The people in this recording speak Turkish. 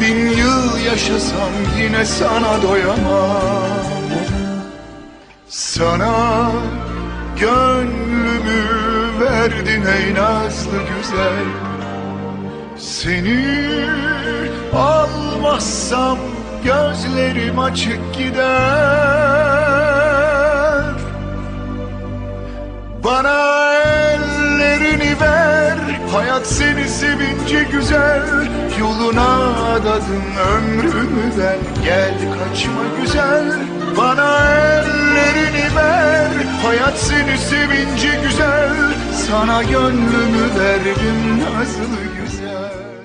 Bin yıl yaşasam yine sana doyamam. Sana gönlümü verdin ey nazlı güzel. Seni almazsam gözlerim açık gider. Bana ellerini ver Hayat seni sevince güzel Yoluna adadım ömrümü ben Gel kaçma güzel Bana ellerini ver. Hayat seni sevince güzel Sana gönlümü verdim nazlı güzel